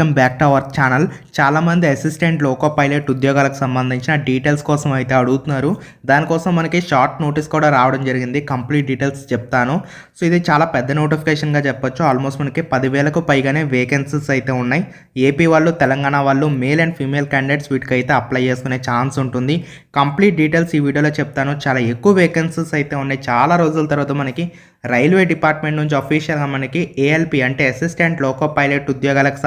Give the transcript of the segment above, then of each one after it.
Welcome back to our channel. చాలామంది assistant loco pilot ఉద్యోగాలకు సంబంధించిన డీటెయిల్స్ కోసం అయితే అడుగుతున్నారు. దానికోసం మనకి షార్ట్ నోటీస్ కూడా రావడం జరిగింది. కంప్లీట్ డీటెయిల్స్ చెప్తాను. సో ఇది చాలా పెద్ద నోటిఫికేషన్గా చెప్పొచ్చు. ఆల్మోస్ట్ మనకి పదివేలకు పైగానే వేకెన్సీస్ అయితే ఉన్నాయి. ఏపీ వాళ్ళు తెలంగాణ వాళ్ళు మేల్ అండ్ ఫీమేల్ క్యాండిడేట్స్ వీటికి అయితే అప్లై చేసుకునే ఛాన్స్ ఉంటుంది. కంప్లీట్ డీటెయిల్స్ ఈ వీడియోలో చెప్తాను. చాలా ఎక్కువ వేకెన్సీస్ అయితే ఉన్నాయి. చాలా రోజుల తర్వాత మనకి రైల్వే డిపార్ట్మెంట్ నుంచి అఫీషియల్గా మనకి ఏఎల్పి అంటే అసిస్టెంట్ లోకో పైలట్ ఉద్యోగాలకు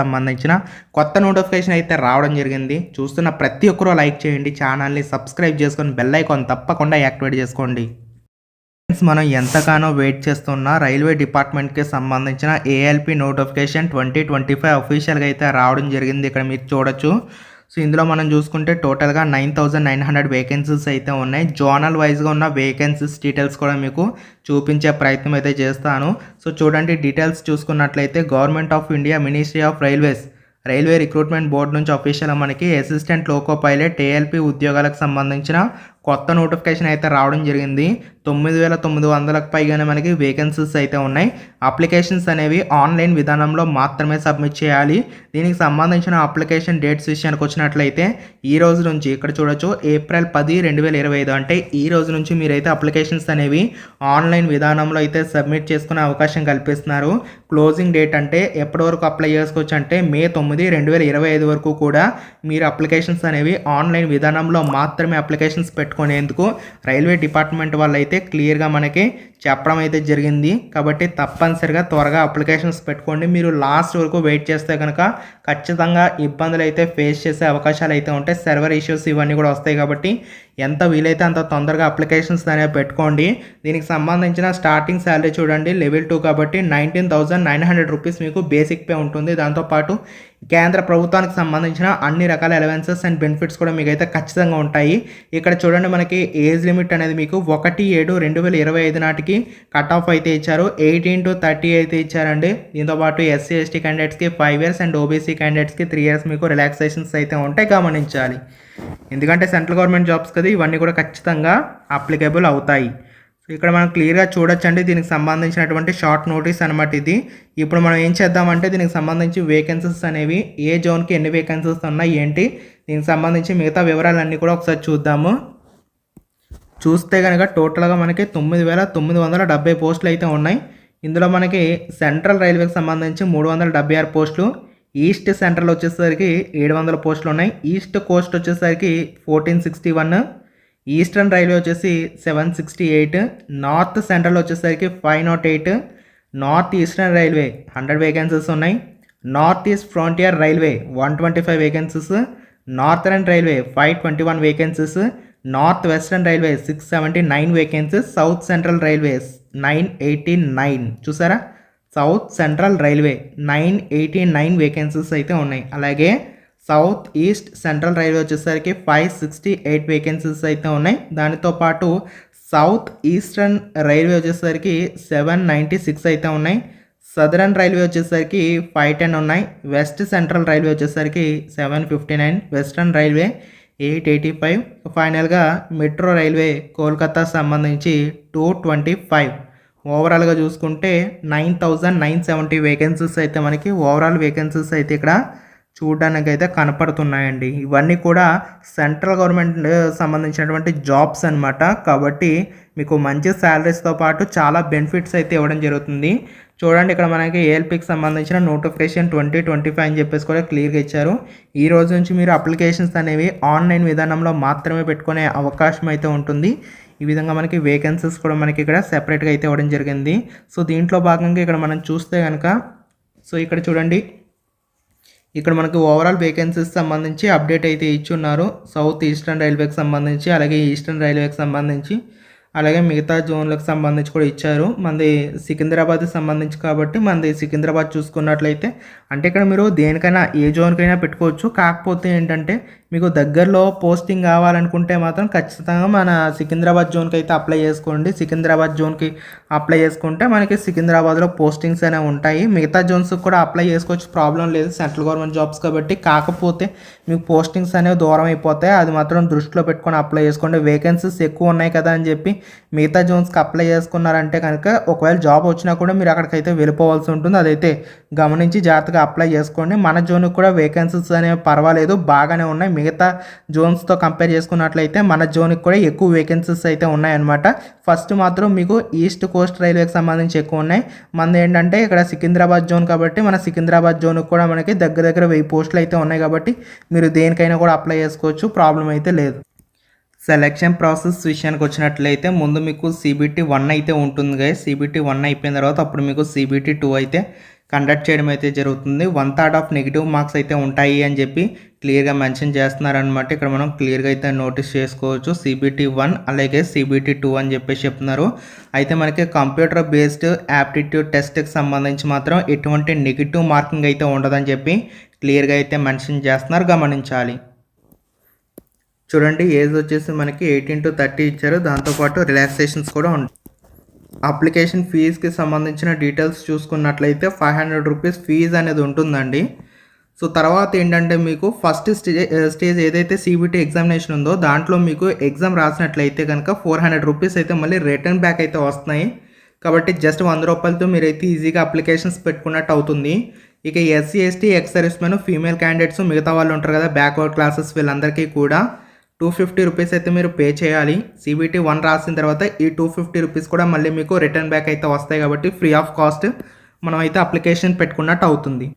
సంబంధించిన కొత్త నోటిఫికేషన్ అయితే రావడం జరిగింది. చూస్తున్న ప్రతి ఒక్కరూ లైక్ చేయండి. ఛానల్ని సబ్స్క్రైబ్ చేసుకొని బెల్ ఐకాన్ తప్పకుండా యాక్టివేట్ చేసుకోండి. ఫ్రెండ్స్ మనం ఎంతగానో వెయిట్ చేస్తున్న రైల్వే డిపార్ట్మెంట్కి సంబంధించిన ALP notification twenty twenty five అఫీషియల్గా అయితే రావడం జరిగింది. ఇక్కడ మీరు చూడొచ్చు. సో ఇందులో మనం చూసుకుంటే టోటల్గా nine thousand nine hundred vacancies అయితే ఉన్నాయి. జోనల్ వైజ్గా ఉన్న వేకెన్సీస్ డీటెయిల్స్ కూడా మీకు చూపించే ప్రయత్నం అయితే చేస్తాను. సో చూడండి డీటెయిల్స్ చూసుకున్నట్లయితే government of India ministry of railways railway recruitment board నుంచి అఫీషియల్గా మనకి అసిస్టెంట్ లోకో పైలట్ ఏఎల్పి ఉద్యోగాలకు సంబంధించిన కొత్త నోటిఫికేషన్ అయితే రావడం జరిగింది. తొమ్మిది వేల తొమ్మిది వందలకు పైగానే మనకి వేకెన్సీస్ అయితే ఉన్నాయి. అప్లికేషన్స్ అనేవి ఆన్లైన్ విధానంలో మాత్రమే సబ్మిట్ చేయాలి. దీనికి సంబంధించిన అప్లికేషన్ డేట్స్ విషయానికి వచ్చినట్లయితే ఈ రోజు నుంచి ఇక్కడ చూడొచ్చు ఏప్రిల్ పది రెండు వేల ఇరవై ఐదు అంటే ఈ రోజు నుంచి మీరైతే అప్లికేషన్స్ అనేవి ఆన్లైన్ విధానంలో అయితే సబ్మిట్ చేసుకునే అవకాశం కల్పిస్తున్నారు. క్లోజింగ్ డేట్ అంటే ఎప్పటి వరకు అప్లై చేసుకోవచ్చు అంటే మే తొమ్మిది రెండు వేల ఇరవై ఐదు వరకు కూడా మీరు అప్లికేషన్స్ అనేవి ఆన్లైన్ విధానంలో మాత్రమే అప్లికేషన్స్ పెట్టుకునేందుకు రైల్వే డిపార్ట్మెంట్ వాళ్ళు అయితే క్లియర్గా మనకి చెప్పడం అయితే జరిగింది. కాబట్టి తప్పనిసరిగా త్వరగా అప్లికేషన్స్ పెట్టుకోండి. మీరు లాస్ట్ వరకు వెయిట్ చేస్తే కనుక ఖచ్చితంగా ఇబ్బందులు అయితే ఫేస్ చేసే అవకాశాలు అయితే ఉంటాయి. సర్వర్ ఇష్యూస్ ఇవన్నీ కూడా వస్తాయి కాబట్టి ఎంత వీలైతే అంత తొందరగా అప్లికేషన్స్ అనేవి పెట్టుకోండి. దీనికి సంబంధించిన స్టార్టింగ్ శాలరీ చూడండి. లెవెల్ టూ కాబట్టి nineteen thousand nine hundred rupees మీకు బేసిక్ పే ఉంటుంది. దాంతోపాటు కేంద్ర ప్రభుత్వానికి సంబంధించిన అన్ని రకాల అలవెన్సెస్ అండ్ బెనిఫిట్స్ కూడా మీకు అయితే ఖచ్చితంగా ఉంటాయి. ఇక్కడ చూడండి మనకి ఏజ్ లిమిట్ అనేది మీకు ఒకటి ఏడు రెండు వేల ఇరవై ఐదు నాటికి కట్ ఆఫ్ అయితే ఇచ్చారు. ఎయిటీన్ టు థర్టీ అయితే ఇచ్చారండి. దీంతోపాటు ఎస్సీ ఎస్టీ క్యాండిడేట్స్కి ఫైవ్ ఇయర్స్ అండ్ ఓబీసీ క్యాండిడేట్స్కి త్రీ ఇయర్స్ మీకు రిలాక్సేషన్స్ అయితే ఉంటాయి గమనించాలి. ఎందుకంటే సెంట్రల్ గవర్నమెంట్ జాబ్స్ కదా ఇవన్నీ కూడా ఖచ్చితంగా అప్లికేబుల్ అవుతాయి. సో ఇక్కడ మనం క్లియర్గా చూడొచ్చండి. దీనికి సంబంధించినటువంటి షార్ట్ నోటీస్ అనమాట ఇది. ఇప్పుడు మనం ఏం చేద్దామంటే దీనికి సంబంధించి వేకెన్సీస్ అనేవి ఏ జోన్కి ఎన్ని వేకెన్సీస్ ఉన్నాయి ఏంటి దీనికి సంబంధించి మిగతా వివరాలన్నీ కూడా ఒకసారి చూద్దాము. చూస్తే కనుక టోటల్గా మనకి తొమ్మిది వేల తొమ్మిది వందల డెబ్బై పోస్టులు అయితే ఉన్నాయి. ఇందులో మనకి సెంట్రల్ రైల్వేకి సంబంధించి మూడు వందల డెబ్బై ఆరు పోస్టులు ఈస్ట్ సెంట్రల్ వచ్చేసరికి ఏడు వందల పోస్టులు ఉన్నాయి. ఈస్ట్ కోస్ట్ వచ్చేసరికి fourteen sixty one eastern railway వచ్చేసి seven sixty eight north central వచ్చేసరికి five nought eight north eastern railway hundred vacancies ఉన్నాయి. North east frontier railway one twenty five vacancies northern railway five twenty one vacancies north western railway six seventy nine vacancies south central railways nine eighty nine. చూసారా? South central railway nine eighty nine vacancies అయితే ఉన్నాయి. అలాగే south east central railway వచ్చేసరికి five sixty eight vacancies అయితే ఉన్నాయి. దానితో పాటు south eastern railway వచ్చేసరికి సెవెన్ నైంటీ సిక్స్ అయితే ఉన్నాయి. సదరన్ రైల్వే వచ్చేసరికి ఫైవ్ టెన్ ఉన్నాయి. వెస్ట్ సెంట్రల్ రైల్వే వచ్చేసరికి seven fifty nine. Western railway eight eighty five. ఫైనల్గా మెట్రో రైల్వే కోల్కతా సంబంధించి టూ ట్వంటీ ఫైవ్. ఓవరాల్గా చూసుకుంటే nine thousand nine seventy vacancies అయితే మనకి ఓవరాల్ వేకెన్సీస్ అయితే ఇక్కడ చూడడానికి అయితే కనపడుతున్నాయండి. ఇవన్నీ కూడా సెంట్రల్ గవర్నమెంట్ సంబంధించినటువంటి జాబ్స్ అనమాట కాబట్టి మీకు మంచి శాలరీస్తో పాటు చాలా బెనిఫిట్స్ అయితే ఇవ్వడం జరుగుతుంది. చూడండి ఇక్కడ మనకి ఏఎల్పికి సంబంధించిన నోటిఫికేషన్ ట్వంటీ ట్వంటీ ఫైవ్ అని చెప్పేసి కూడా క్లియర్గా ఇచ్చారు. ఈ రోజు నుంచి మీరు అప్లికేషన్స్ అనేవి ఆన్లైన్ విధానంలో మాత్రమే పెట్టుకునే అవకాశం అయితే ఉంటుంది. ఈ విధంగా మనకి వేకెన్సీస్ కూడా మనకి ఇక్కడ సెపరేట్గా అయితే ఇవ్వడం జరిగింది. సో దీంట్లో భాగంగా ఇక్కడ మనం చూస్తే కనుక సో ఇక్కడ చూడండి. ఇక్కడ మనకి ఓవరాల్ వేకెన్సీస్ సంబంధించి అప్డేట్ అయితే ఇచ్చున్నారు. సౌత్ ఈస్టర్న్ రైల్వేకి సంబంధించి అలాగే ఈస్టర్న్ రైల్వేకి సంబంధించి అలాగే మిగతా జోన్లకు సంబంధించి కూడా ఇచ్చారు. మనది సికింద్రాబాద్కి సంబంధించి కాబట్టి మనది సికింద్రాబాద్ చూసుకున్నట్లయితే అంటే ఇక్కడ మీరు దేనికైనా ఏ జోన్కైనా పెట్టుకోవచ్చు. కాకపోతే ఏంటంటే మీకు దగ్గరలో పోస్టింగ్ కావాలనుకుంటే మాత్రం ఖచ్చితంగా మన సికింద్రాబాద్ జోన్కి అయితే అప్లై చేసుకోండి. సికింద్రాబాద్ జోన్కి అప్లై చేసుకుంటే మనకి సికింద్రాబాద్లో పోస్టింగ్స్ అనేవి ఉంటాయి. మిగతా జోన్స్కి కూడా అప్లై చేసుకోవచ్చు. ప్రాబ్లం లేదు. సెంట్రల్ గవర్నమెంట్ జాబ్స్ కాబట్టి కాకపోతే మీకు పోస్టింగ్స్ అనేవి దూరం అయిపోతాయి. అది మాత్రం దృష్టిలో పెట్టుకొని అప్లై చేసుకోండి. వేకెన్సీస్ ఎక్కువ ఉన్నాయి కదా అని చెప్పి మిగతా జోన్స్కి అప్లై చేసుకున్నారంటే కనుక ఒకవేళ జాబ్ వచ్చినా కూడా మీరు అక్కడికైతే వెళ్ళిపోవాల్సి ఉంటుంది. అదైతే గమనించి జాగ్రత్తగా అప్లై చేసుకోండి. మన జోన్కి కూడా వేకెన్సీస్ అనేవి పర్వాలేదు. బాగానే ఉన్నాయి. మిగతా జోన్స్తో కంపేర్ చేసుకున్నట్లయితే మన జోన్కి కూడా ఎక్కువ వేకెన్సీస్ అయితే ఉన్నాయన్నమాట. ఫస్ట్ మాత్రం మీకు ఈస్ట్ కోస్ట్ రైల్వేకి సంబంధించి ఎక్కువ ఉన్నాయి. మనది ఏంటంటే ఇక్కడ సికింద్రాబాద్ జోన్ కాబట్టి మన సికింద్రాబాద్ జోన్కి కూడా మనకి దగ్గర దగ్గర వెయ్యి పోస్టులు అయితే ఉన్నాయి కాబట్టి మీరు దేనికైనా కూడా అప్లై చేసుకోవచ్చు. ప్రాబ్లం అయితే లేదు. సెలెక్షన్ ప్రాసెస్ విషయానికి వచ్చినట్లయితే ముందు మీకు సిబిటీ వన్ అయితే ఉంటుంది కదా సిబిటీ వన్ అయిపోయిన తర్వాత అప్పుడు మీకు సిబిటీ టూ అయితే కండక్ట్ చేయడం అయితే జరుగుతుంది. One third of negative marks అయితే ఉంటాయి అని చెప్పి క్లియర్గా మెన్షన్ చేస్తున్నారనమాట ఇక్కడ మనం క్లియర్గా అయితే నోటీస్ చేసుకోవచ్చు. సిబిటీ వన్ అలాగే సిబిటీ టూ అని చెప్పేసి చెప్తున్నారు. అయితే మనకి కంప్యూటర్ బేస్డ్ యాప్టిట్యూడ్ టెస్ట్కి సంబంధించి మాత్రం ఎటువంటి నెగిటివ్ మార్కింగ్ అయితే ఉండదని చెప్పి క్లియర్గా అయితే మెన్షన్ చేస్తున్నారు. గమనించాలి. చూడండి ఏజ్ వచ్చేసి మనకి ఎయిటీన్ టు థర్టీ ఇచ్చారు. దాంతోపాటు రిలాక్సేషన్స్ కూడా ఉంటాయి. అప్లికేషన్ ఫీజుకి సంబంధించిన డీటెయిల్స్ చూసుకున్నట్లయితే ఫైవ్ హండ్రెడ్ రూపీస్ ఫీజ్ అనేది ఉంటుందండి. సో తర్వాత ఏంటంటే మీకు ఫస్ట్ స్టేజ్ స్టేజ్ ఏదైతే సిబిటీ ఎగ్జామినేషన్ ఉందో దాంట్లో మీకు ఎగ్జామ్ రాసినట్లయితే కనుక ఫోర్ హండ్రెడ్ రూపీస్ అయితే మళ్ళీ రిటర్న్ బ్యాక్ అయితే వస్తున్నాయి. కాబట్టి జస్ట్ వంద రూపాయలతో మీరైతే ఈజీగా అప్లికేషన్స్ పెట్టుకున్నట్టు అవుతుంది. ఇక SC ST ex servicemen female candidates మిగతా వాళ్ళు ఉంటారు కదా బ్యాక్వర్డ్ క్లాసెస్ వీళ్ళందరికీ కూడా. టూ ఫిఫ్టీ రూపీస్ అయితే మీరు పే చేయాలి. సిబిటీ వన్ రాసిన తర్వాత ఈ టూ ఫిఫ్టీ రూపీస్ కూడా మళ్ళీ మీకు రిటర్న్ బ్యాక్ అయితే వస్తాయి కాబట్టి ఫ్రీ ఆఫ్ కాస్ట్ మనం అయితే అప్లికేషన్ పెట్టుకున్నట్టు అవుతుంది.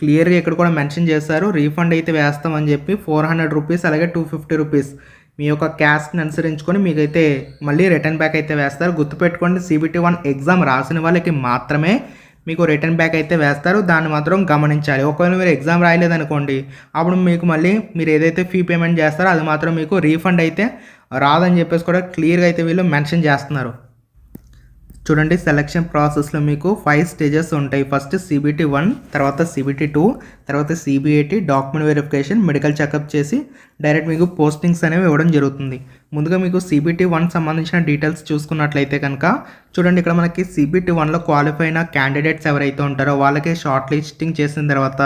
క్లియర్గా ఇక్కడ కూడా మెన్షన్ చేశారు. రీఫండ్ అయితే వేస్తామని చెప్పి ఫోర్ హండ్రెడ్ రూపీస్ అలాగే టూ ఫిఫ్టీ రూపీస్ మీ యొక్క క్యాస్ట్ని అనుసరించుకొని మీకైతే మళ్ళీ రిటర్న్ బ్యాక్ అయితే వేస్తారు. గుర్తుపెట్టుకోండి సిబిటీ వన్ ఎగ్జామ్ రాసిన వాళ్ళకి మాత్రమే మీకు రిటర్న్ బ్యాక్ అయితే వేస్తారు. దాన్ని మాత్రం గమనించాలి. ఒకవేళ మీరు ఎగ్జామ్ రాయలేదనుకోండి అప్పుడు మీకు మళ్ళీ మీరు ఏదైతే ఫీ పేమెంట్ చేస్తారో అది మాత్రం మీకు రీఫండ్ అయితే రాదని చెప్పేసి కూడా క్లియర్గా అయితే వీళ్ళు మెన్షన్ చేస్తున్నారు. చూడండి సెలక్షన్ ప్రాసెస్లో మీకు ఫైవ్ స్టేజెస్ ఉంటాయి. ఫస్ట్ సిబిటీ వన్ తర్వాత సిబిటీ టూ తర్వాత CBAT document verification medical checkup చేసి డైరెక్ట్ మీకు పోస్టింగ్స్ అనేవి ఇవ్వడం జరుగుతుంది. ముందుగా మీకు సిబిటీ వన్ సంబంధించిన డీటెయిల్స్ చూసుకున్నట్లయితే కనుక చూడండి ఇక్కడ మనకి సిబిటీ వన్లో క్వాలిఫై అయిన క్యాండిడేట్స్ ఎవరైతే ఉంటారో వాళ్ళకి షార్ట్ లిస్టింగ్ చేసిన తర్వాత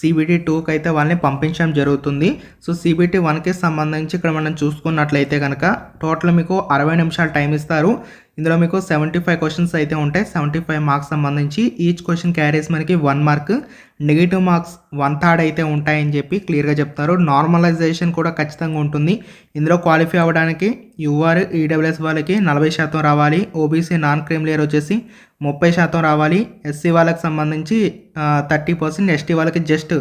సిబిటీ టూకి అయితే వాళ్ళని పంపించడం జరుగుతుంది. సో సిబిటీ వన్కి సంబంధించి ఇక్కడ మనం చూసుకున్నట్లయితే కనుక టోటల్ మీకు అరవై నిమిషాలు టైం ఇస్తారు. ఇందులో మీకు సెవెంటీ ఫైవ్ క్వశ్చన్స్ అయితే ఉంటాయి. సెవెంటీ ఫైవ్ మార్క్స్ సంబంధించి ఈచ్ క్వశ్చన్ క్యారీస్ మనకి one mark negative marks one third అయితే ఉంటాయని చెప్పి క్లియర్గా చెప్తారు. నార్మలైజేషన్ కూడా ఖచ్చితంగా ఉంటుంది. ఇందులో క్వాలిఫై అవ్వడానికి యూఆర్ ఈడబ్ల్యూఎస్ వాళ్ళకి నలభై శాతం రావాలి. ఓబీసీ నాన్ క్రీమిలియర్ వచ్చేసి ముప్పై శాతం రావాలి. ఎస్సీ వాళ్ళకి సంబంధించి థర్టీ పర్సెంట్ ఎస్టీ వాళ్ళకి just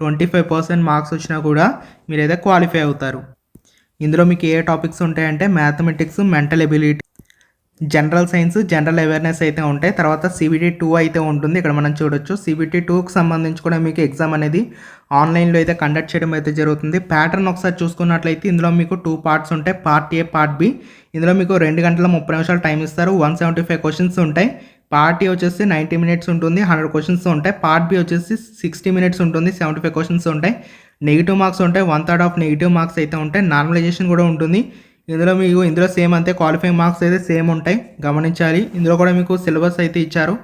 twenty five percent marks వచ్చినా కూడా మీరైతే క్వాలిఫై అవుతారు. ఇందులో మీకు ఏ టాపిక్స్ ఉంటాయంటే mathematics mental ability general science general awareness అయితే ఉంటాయి. తర్వాత సిబిటీ టూ అయితే ఉంటుంది. ఇక్కడ మనం చూడొచ్చు. సిబిటీ టూకి సంబంధించి కూడా మీకు ఎగ్జామ్ అనేది ఆన్లైన్లో అయితే కండక్ట్ చేయడం అయితే జరుగుతుంది. ప్యాటర్న్ ఒకసారి చూసుకున్నట్లయితే ఇందులో మీకు టూ పార్ట్స్ ఉంటాయి. Part A part B. ఇందులో మీకు రెండు గంటల ముప్పై నిమిషాలు టైం ఇస్తారు. వన్ సెవెంటీ ఫైవ్ క్వశ్చన్స్ ఉంటాయి. పార్ట్ ఏ వచ్చేసి నైంటీ మినిట్స్ ఉంటుంది. హండ్రెడ్ క్వశ్చన్స్ ఉంటాయి. పార్ట్ బి వచ్చేసి సిక్స్టీ మినిట్స్ ఉంటుంది. సెవెంటీ ఫైవ్ క్వశ్చన్స్ ఉంటాయి. నెగిటివ్ మార్క్స్ ఉంటాయి. One third of negative marks అయితే ఉంటాయి. నార్మలైజేషన్ కూడా ఉంటుంది. ఇందులో మీకు ఇందులో సేమ్ అంతే క్వాలిఫైయింగ్ మార్క్స్ అయితే సేమ్ ఉంటాయి. గమనించాలి. ఇందులో కూడా మీకు సిలబస్ అయితే ఇచ్చారు.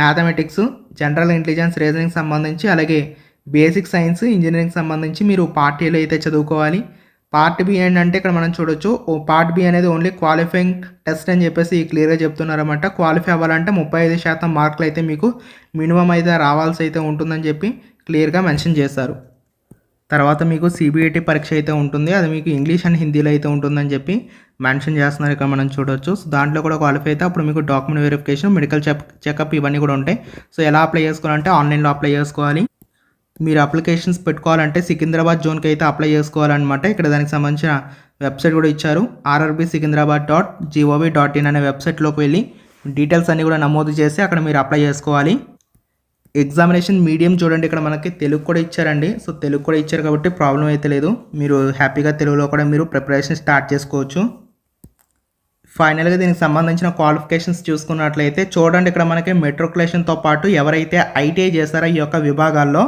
మ్యాథమెటిక్స్ జనరల్ ఇంటెలిజెన్స్ రీజనింగ్ సంబంధించి అలాగే బేసిక్ సైన్స్ ఇంజనీరింగ్ సంబంధించి మీరు పార్ట్ ఏలో అయితే చదువుకోవాలి. పార్ట్ బి ఏంటంటే ఇక్కడ మనం చూడొచ్చు. ఓ పార్ట్ బి అనేది ఓన్లీ క్వాలిఫైయింగ్ టెస్ట్ అని చెప్పేసి క్లియర్గా చెప్తున్నారన్నమాట. క్వాలిఫై అవ్వాలంటే ముప్పై ఐదు శాతం మార్కులు అయితే మీకు మినిమం అయితే రావాల్సి అయితే ఉంటుందని చెప్పి క్లియర్గా మెన్షన్ చేశారు. తర్వాత మీకు సిబిఐటి పరీక్ష అయితే ఉంటుంది. అది మీకు ఇంగ్లీష్ అండ్ హిందీలో అయితే ఉంటుందని చెప్పి మెన్షన్ చేస్తున్నారు. ఇక్కడ మనం చూడొచ్చు. సో దాంట్లో కూడా క్వాలిఫై అయితే అప్పుడు మీకు document verification medical check checkup ఇవన్నీ కూడా ఉంటాయి. సో ఎలా అప్లై చేసుకోవాలంటే ఆన్లైన్లో అప్లై చేసుకోవాలి. మీరు అప్లికేషన్స్ పెట్టుకోవాలంటే సికింద్రాబాద్ జోన్కి అయితే అప్లై చేసుకోవాలన్నమాట. ఇక్కడ దానికి సంబంధించిన వెబ్సైట్ కూడా ఇచ్చారు. RRB Secunderabad dot G O V dot వెబ్సైట్లోకి వెళ్ళి డీటెయిల్స్ అన్నీ కూడా నమోదు చేసి అక్కడ మీరు అప్లై చేసుకోవాలి. ఎగ్జామినేషన్ మీడియం చూడండి ఇక్కడ మనకి తెలుగు కూడా ఇచ్చారండి. సో తెలుగు కూడా ఇచ్చారు కాబట్టి ప్రాబ్లం అయితే లేదు. మీరు హ్యాపీగా తెలుగులో కూడా మీరు ప్రిపరేషన్ స్టార్ట్ చేసుకోవచ్చు. ఫైనల్గా దీనికి సంబంధించిన క్వాలిఫికేషన్స్ చూసుకున్నట్లయితే చూడండి ఇక్కడ మనకి మెట్రికులేషన్తో పాటు ఎవరైతే ఐటీఐ చేశారో ఈ యొక్క విభాగాల్లో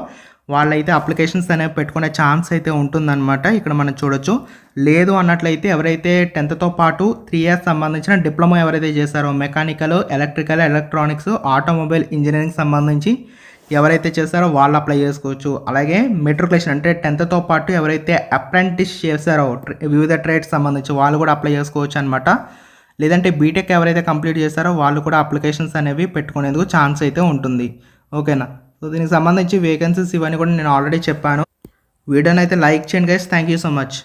వాళ్ళైతే అప్లికేషన్స్ అనేవి పెట్టుకునే ఛాన్స్ అయితే ఉంటుందన్నమాట. ఇక్కడ మనం చూడొచ్చు. లేదు అన్నట్లయితే ఎవరైతే టెన్త్తో పాటు త్రీ ఇయర్స్ సంబంధించిన డిప్లొమా ఎవరైతే చేశారో mechanical electrical electronics automobile engineering సంబంధించి ఎవరైతే చేశారో వాళ్ళు అప్లై చేసుకోవచ్చు. అలాగే మెట్రికులేషన్ అంటే టెన్త్తో పాటు ఎవరైతే అప్రెంటిస్ చేశారో వివిధ ట్రేడ్స్ సంబంధించి వాళ్ళు కూడా అప్లై చేసుకోవచ్చు అనమాట లేదంటే బీటెక్ ఎవరైతే కంప్లీట్ చేశారో వాళ్ళు కూడా అప్లికేషన్స్ అనేవి పెట్టుకునేందుకు ఛాన్స్ అయితే ఉంటుంది. ఓకేనా? సో దీనికి సంబంధించి వేకెన్సీస్ ఇవన్నీ కూడా నేను ఆల్రెడీ చెప్పాను. వీడియోని అయితే లైక్ చేయండి guys thank you so much